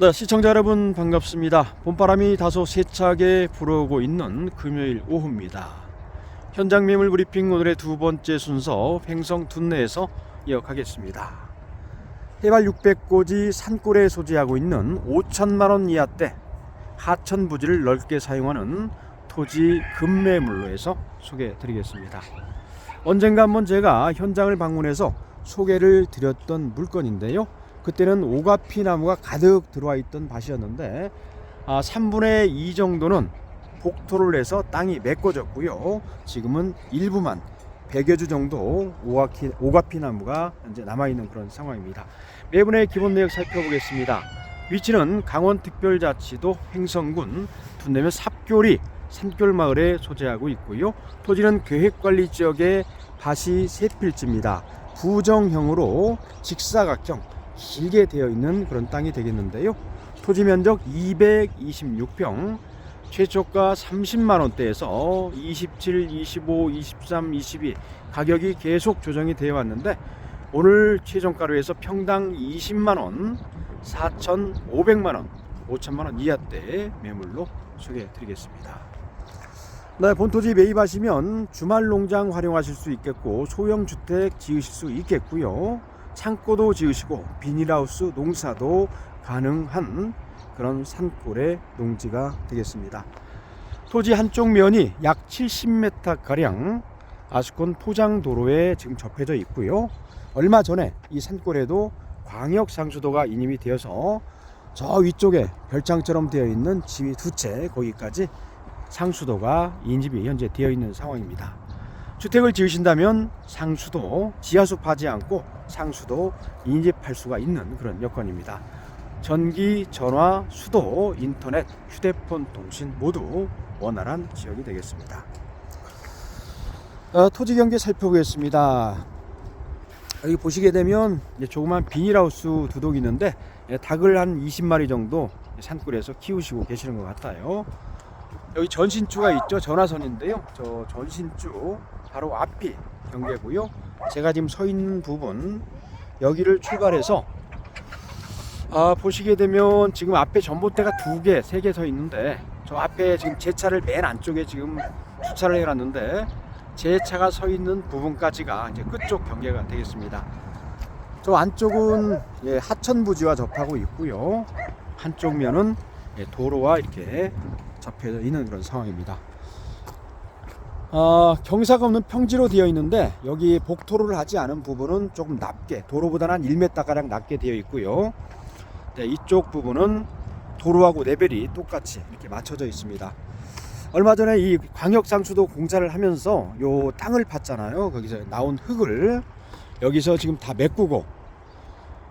네, 시청자 여러분 반갑습니다. 봄바람이 다소 세차게 불어오고 있는 금요일 오후입니다. 현장 매물 브리핑 오늘의 두 번째 순서 횡성 둔내에서 이어가겠습니다. 해발 600고지 산골에 소재하고 있는 5천만 원 이하대 하천 부지를 넓게 사용하는 토지 급매물로 해서 소개해 드리겠습니다. 언젠가 한번 제가 현장을 방문해서 소개를 드렸던 물건인데요. 그때는 오가피 나무가 가득 들어와 있던 밭이었는데 아, 3분의 2 정도는 복토를 해서 땅이 메꿔졌고요. 지금은 일부만 100여 주 정도 오가피, 오가피 나무가 현재 남아 있는 그런 상황입니다. 매분의 기본 내역 살펴보겠습니다. 위치는 강원특별자치도 횡성군 둔내면 삽교리 산골마을에 소재하고 있고요. 토지는 계획관리 지역의 밭이 세 필지입니다. 부정형으로 직사각형 길게 되어 있는 그런 땅이 되겠는데요. 토지 면적 226평, 최초가 30만 원대에서 27, 25, 23, 22 가격이 계속 조정이 되어 왔는데 오늘 최종가로 해서 평당 20만 원, 4,500만 원, 5천만 원 이하대 매물로 소개해 드리겠습니다. 네, 본토지 매입하시면 주말 농장 활용하실 수 있겠고 소형 주택 지으실 수 있겠고요. 창고도 지으시고 비닐하우스 농사도 가능한 그런 산골의 농지가 되겠습니다. 토지 한쪽 면이 약 70m 가량 아스콘 포장 도로에 지금 접해져 있고요. 얼마 전에 이 산골에도 광역 상수도가 인임이 되어서 저 위쪽에 별장처럼 되어 있는 집이 두 채 거기까지 상수도가 인집이 현재 되어 있는 상황입니다. 주택을 지으신다면 상수도 지하수 파지 않고 상수도 인집할 수가 있는 그런 여건입니다. 전기, 전화, 수도, 인터넷, 휴대폰 통신 모두 원활한 지역이 되겠습니다. 어, 토지 경계 살펴보겠습니다. 여기 보시게 되면 조그만 비닐하우스 두 독이 있는데 예, 닭을 한 20마리 정도 산골에서 키우시고 계시는 것 같아요. 여기 전신주가 있죠 전화선인데요 저 전신주 바로 앞이 경계고요 제가 지금 서 있는 부분 여기를 출발해서 아 보시게 되면 지금 앞에 전봇대가 두 개, 세 개 서 있는데 저 앞에 지금 제 차를 맨 안쪽에 지금 주차를 해놨는데 제 차가 서 있는 부분까지가 이제 끝쪽 경계가 되겠습니다. 저 안쪽은 예, 하천 부지와 접하고 있고요. 한쪽 면은 예, 도로와 이렇게 접해져 있는 그런 상황입니다. 아, 경사가 없는 평지로 되어 있는데 여기 복토를 하지 않은 부분은 조금 낮게 도로보다는 한 1m 가량 낮게 되어 있고요. 네, 이쪽 부분은 도로하고 레벨이 똑같이 이렇게 맞춰져 있습니다. 얼마 전에 이 광역상수도 공사를 하면서 요 땅을 팠잖아요. 거기서 나온 흙을 여기서 지금 다 메꾸고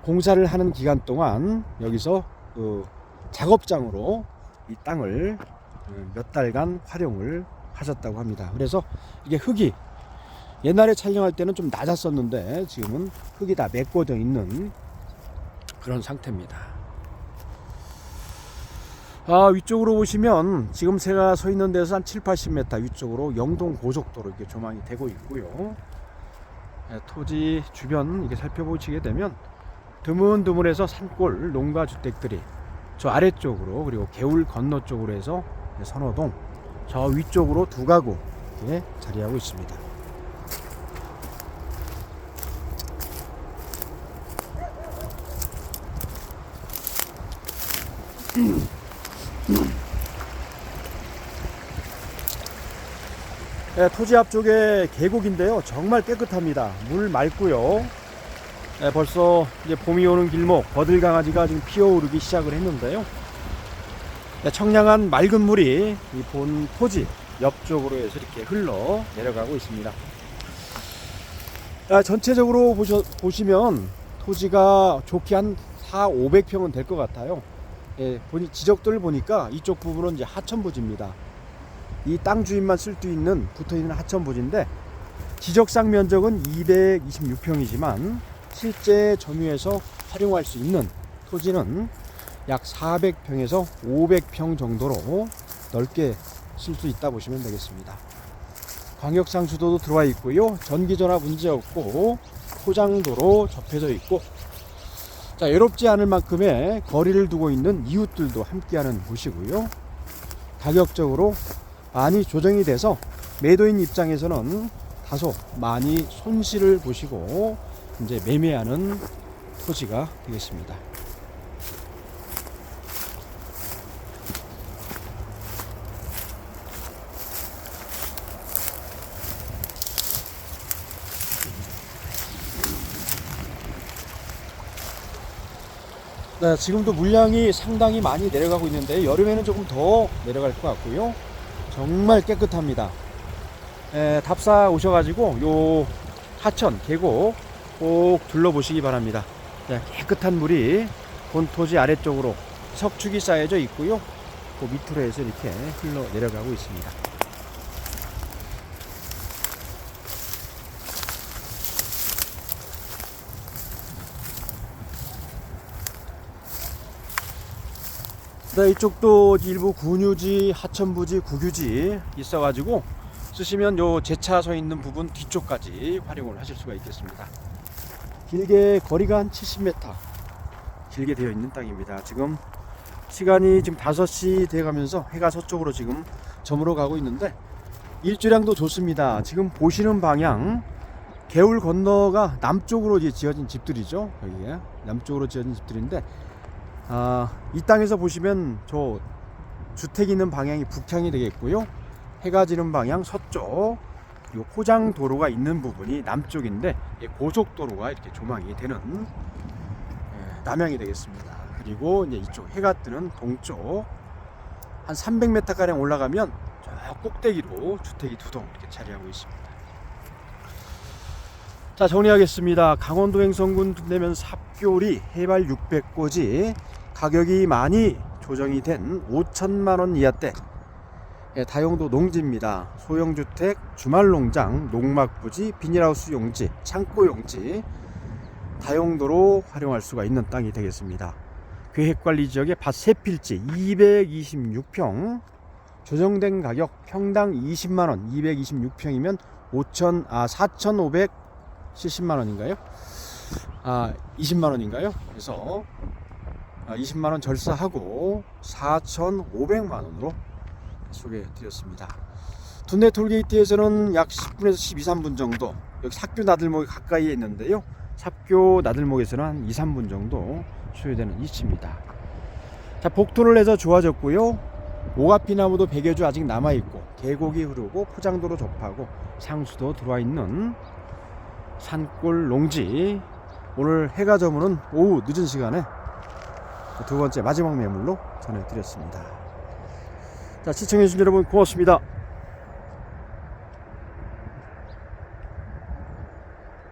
공사를 하는 기간 동안 여기서 그 작업장으로 이 땅을 어, 몇 달간 활용을 하셨다고 합니다. 그래서 이게 흙이 옛날에 촬영할 때는 좀 낮았었는데 지금은 흙이 다 메꿔져 있는 그런 상태입니다. 아, 위쪽으로 보시면 지금 제가 서 있는 데서 한 7, 80m 위쪽으로 영동 고속도로 이렇게 조망이 되고 있고요. 예, 토지 주변 이렇게 살펴보시게 되면 드문드문해서 산골 농가 주택들이 저 아래쪽으로 그리고 개울 건너 쪽으로 해서 선호동 저 위쪽으로 두 가구 이렇게 자리하고 있습니다. 네, 토지 앞쪽에 계곡인데요. 정말 깨끗합니다. 물 맑고요. 네, 벌써 이제 봄이 오는 길목 버들강아지가 지금 피어오르기 시작을 했는데요. 네, 청량한 맑은 물이 이 본 토지 옆쪽으로 해서 이렇게 흘러 내려가고 있습니다. 아, 전체적으로 보셔, 보시면 토지가 좋게 한 4, 500평은 될 것 같아요. 예, 보니 지적들을 보니까 이쪽 부분은 이제 하천부지입니다. 이 땅 주인만 쓸 수 있는 붙어 있는 하천부지인데 지적상 면적은 226평이지만 실제 점유해서 활용할 수 있는 토지는 약 400평에서 500평 정도로 넓게 쓸 수 있다 보시면 되겠습니다. 광역상수도도 들어와 있고요. 전기전화 문제 없고 포장도로 접해져 있고 자, 외롭지 않을 만큼의 거리를 두고 있는 이웃들도 함께하는 곳이고요. 가격적으로 많이 조정이 돼서 매도인 입장에서는 다소 많이 손실을 보시고 이제 매매하는 토지가 되겠습니다. 네, 지금도 물량이 상당히 많이 내려가고 있는데 여름에는 조금 더 내려갈 것 같고요. 정말 깨끗합니다. 에, 답사 오셔가지고 요 하천 계곡 꼭 둘러보시기 바랍니다. 자, 깨끗한 물이 본토지 아래쪽으로 석축이 쌓여져 있고요. 그 밑으로 해서 이렇게 흘러 내려가고 있습니다. 네, 이쪽도 일부 군유지, 하천부지, 국유지 있어가지고 쓰시면 요 제차 서 있는 부분 뒤쪽까지 활용을 하실 수가 있겠습니다. 길게 거리가 한 70m 길게 되어 있는 땅입니다. 지금 시간이 지금 5시 돼 가면서 해가 서쪽으로 지금 저물어 가고 있는데 일조량도 좋습니다. 지금 보시는 방향 개울 건너가 남쪽으로 이제 지어진 집들이죠. 여기에 남쪽으로 지어진 집들인데 아, 이 땅에서 보시면 저 주택 있는 방향이 북향이 되겠고요. 해가 지는 방향 서쪽 그리고 포장 도로가 있는 부분이 남쪽인데 이 고속도로가 이렇게 조망이 되는 예, 남향이 되겠습니다. 그리고 이제 이쪽 해가 뜨는 동쪽 한 300m 가량 올라가면 저 꼭대기로 주택이 두 동 이렇게 자리하고 있습니다. 자 정리하겠습니다. 강원도 횡성군 내면 삽교리 해발 600고지 가격이 많이 조정이 된 5천만 원 이하대 예, 다용도 농지입니다. 소형주택, 주말농장, 농막부지, 비닐하우스 용지, 창고 용지 다용도로 활용할 수가 있는 땅이 되겠습니다. 계획관리지역의 밭 3필지 226평 조정된 가격 평당 20만원 226평이면 5천 아 4,570만 원인가요? 아 20만 원인가요? 그래서 아, 20만 원 절사하고 4,500만 원으로 소개해 드렸습니다. 둔내 톨게이트에서는 약 10분에서 12, 3분 정도 여기 삽교 나들목이 가까이에 있는데요. 삽교 나들목에서는 한 2, 3분 정도 소요되는 위치입니다. 자, 복토를 해서 좋아졌고요. 오가피 나무도 100여 주 아직 남아 있고 계곡이 흐르고 포장도로 접하고 상수도 들어와 있는 산골 농지 오늘 해가 저무는 오후 늦은 시간에 두 번째 마지막 매물로 전해드렸습니다. 자, 시청해주신 여러분 고맙습니다.